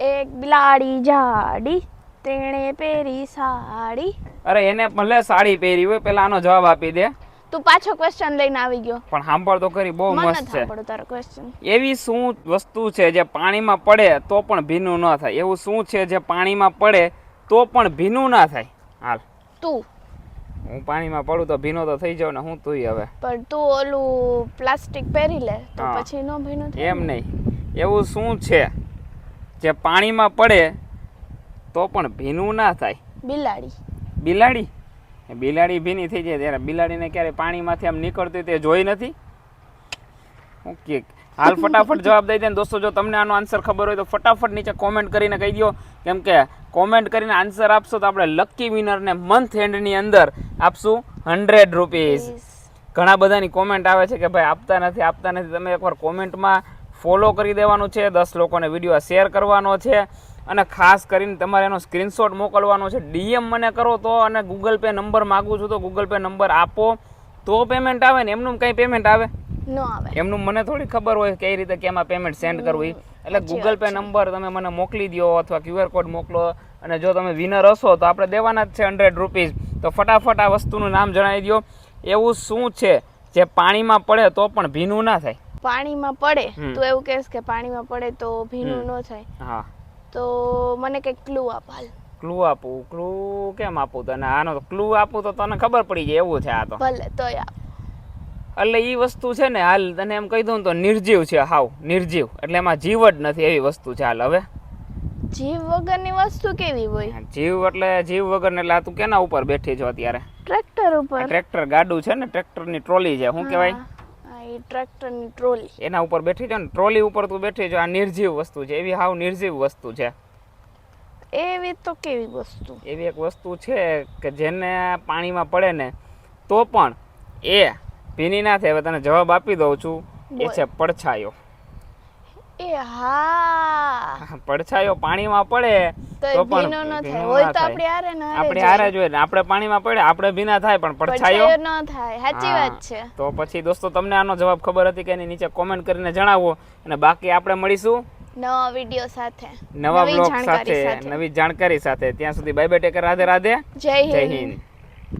એક બિલાડી જાડી તેણે પહેરી સાડી. અરે એને ભલે સાડી પહેરી હોય પેલા આનો જવાબ આપી દે. તું પાછો ક્વેશ્ચન લઈને આવી ગયો. પણ સાંભળ તો કરી બહુ મસ્ત છે. તારો ક્વેશ્ચન એવી શું વસ્તુ છે જે પાણીમાં પડે તો પણ ભીનું ન થાય? એવું શું છે જે પાણીમાં પડે તો પણ ભીનું ના થાય? હાલ. તું. હું પાણીમાં પડું તો ભીનો તો થઈ જાવ ને હું તું હવે. પણ તું ઓલું પ્લાસ્ટિક પહેરી લે તો પછી નો ભીનું એમ નહીં. એવું શું છે? જે પાણીમાં પડે તો પણ ભીનું ના થાય. બિલાડી. બિલાડી? બિલાડી ભીની થઈ જાય ત્યારે બિલાડીને ક્યારે પાણીમાંથી આમ નીકળતી તે જોઈ નથી? ઓકે હાલ ફટાફટ જવાબ દઈ દે દોસ્તો જો તમને આનો આન્સર ખબર હોય તો ફટાફટ નીચે કોમેન્ટ કરીને કહી દો કેમ કે કોમેન્ટ કરીને આન્સર આપશો તો આપણે લકી વિનરને મંથ એન્ડની અંદર આપશું હંડ્રેડ રૂપીઝ ઘણા બધાની કોમેન્ટ આવે છે કે ભાઈ આપતા નથી આપતા નથી. તમે એકવાર કોમેન્ટમાં ફોલો કરી દેવાનું છે દસ લોકોને વીડિયો શેર કરવાનો છે અને ખાસ કરીને તમારે એનો સ્ક્રીનશોટ મોકલવાનો છે. ડીએમ મને કરો તો અને ગૂગલ પે નંબર માગું છું તો ગૂગલ પે નંબર આપો. તો પેમેન્ટ આવે ને? એમનું કંઈ પેમેન્ટ આવે? એમનું મને થોડી ખબર હોય કઈ રીતે કેમાં પેમેન્ટ સેન્ડ કરવું એટલે ગૂગલ પે નંબર તમે મને મોકલી દો અથવા ક્યુઆર કોડ મોકલો અને જો તમે વિનર હશો તો આપણે દેવાના જ છે હંડ્રેડ રૂપીઝ તો ફટાફટ આ વસ્તુનું નામ જણાવી દો એવું શું છે? જે પાણીમાં પડે તો પણ ભીનું ના થાય. પાણીમાં પડે. તું એવું કહેશ કે પાણીમાં પડે તો ભીનું ન થાય. હા. તો મને કંઈક ક્લુ આપ હાલ. ક્લુ આપું? ક્લુ કેમ આપું તને? આનો ક્લુ આપું તો તને ખબર પડી જાય એવું છે આ તો. ભલે તો આપ. એટલે એ વસ્તુ છે ને હાલ તને એમ કહી દઉં ને તો નિર્જીવ છે હાવ નિર્જીવ. એટલે એમાં જીવ જ નથી એવી વસ્તુ છે હાલ હવે. જીવ વગરની વસ્તુ કેવી હોય? જીવ એટલે જીવ વગર એટલે તું કેના ઉપર બેઠી છો અત્યારે? ટ્રેક્ટર ઉપર. ટ્રેક્ટર ગાડું છે ને ટ્રેક્ટરની ટ્રોલી છે શું કહેવાય? હા એ ટ્રેક્ટરની ટ્રોલી. એના ઉપર બેઠી છે ને ટ્રોલી ઉપર તું બેઠી છો આ નિર્જીવ વસ્તુ છે એવી હાવ નિર્જીવ વસ્તુ છે. એવી તો કેવી વસ્તુ? એવી એક વસ્તુ છે કે જેને પાણીમાં પડે ને તો પણ એ ભીની ના થાય. હવે તને જવાબ આપી દઉં છું એ છે પડછાયો. એ હા પડછાયો પાણીમાં પડે તો પણ ભીનો ન થાય. ભીનું હોય ના તો થાય. આપણે હારે ને આપણે હારે ને. આપણે પાણીમાં પડે આપણે ભીના થાય પણ પડછાયો? પડછાયો ન થાય. સાચી હા. વાત છે. તો પછી દોસ્તો તમને આનો જવાબ ખબર હતી કે એની નીચે કોમેન્ટ કરીને જણાવો. અને બાકી આપણે મળીશું. નવા વીડિયો સાથે. નવા નવી બ્લોગ જાણકારી સાથે નવી જાણકારી સાથે. ત્યાં સુધી bye bye take care Radhe Radhe જય જય હિન્દ. હિન્દ.